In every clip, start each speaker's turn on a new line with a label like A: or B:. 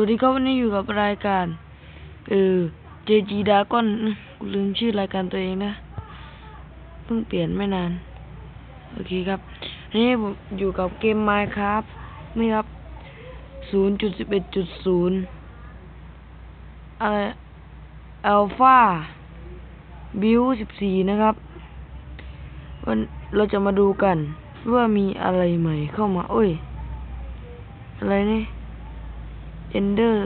A: วัสดีครับวันนี้อยู่กับรายการ เออ JG Dragon กูลืมชื่อรายการตัวเองนะ เพิ่งเปลี่ยนไม่นาน โอเคครับนนี้ผมอยู่กับเกม Minecraft นี่ครับ 0.11.0 อะไร Alpha Build 14 นะครับ วันเราจะมาดูกันว่ามีอะไรใหม่เข้ามา โอ้ย อะไรนี่ Ender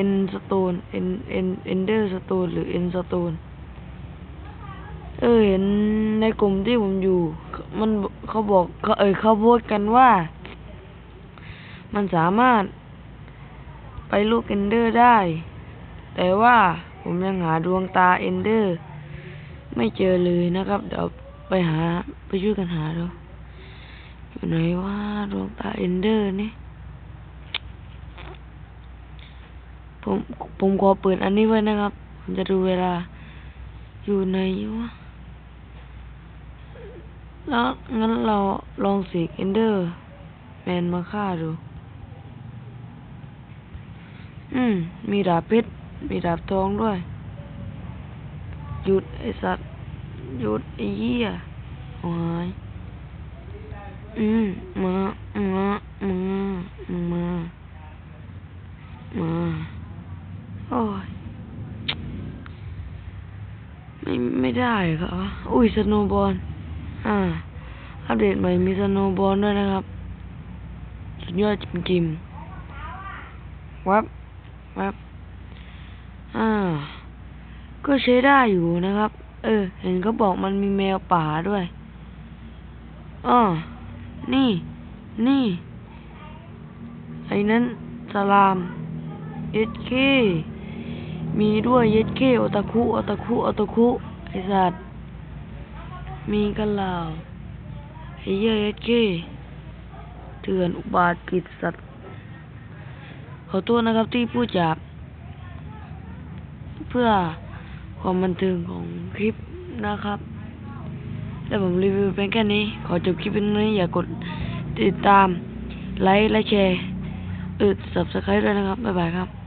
A: End Stone End End Ender Stone หรือ End Stone เออเห็นในกลุ่มที่ผมอยู่ มันเขาบอกเขาเออเขาพูดกันว่า มันสามารถไปลูก Ender ได้ แต่ว่าผมยังหาดวงตา Ender ไม่เจอเลยนะครับ เดี๋ยวไปหาไปช่วยกันหาดูอยู่ไหนว่าดวงตา Ender นี่ ผมผมขอเปิดอันนี้ไว้นะครับ ผมจะดูเวลา อยู่ไหนวะแล้วงั้นเราลองเสกเอนเดอร์ แมนมาฆ่าดู อืม มีดาบเพชรมีดาบทองด้วย หยุดไอสัตว์ หยุดไอเหี้ยโอ้ยอืม มา มา มา มา มา โอ้ย ไม่ไม่ได้ครับ อุ้ยสโนบอลอ่า อัปเดตใหม่มีสโนบอลด้วยนะครับ สุดยอดจริงๆวับวับอ่า ก็ใช้ได้อยู่นะครับ เออ เห็นเขาบอกมันมีแมวป่าด้วยอ้อนี่ นี่ ไอ้นั้นสลามเย็ดเค มีด้วยเย็ดเคโอตาคุอตาคุอตาคุไอสัตว์ มีกันเหล่าไอเหี้ยเย็ดเคเถื่อนอุบาทกิจสัตว์ ขอโทษนะครับที่พูดหยาบเพื่อความบันเทิงของคลิปนะครับ และผมรีวิวเป็นแค่นี้ ขอจบคลิปเป็นนี้อย่ากดติดตาม ไลค์ และแชร์เออ subscribe ด้วยนะครับ บ๊ายบายครับ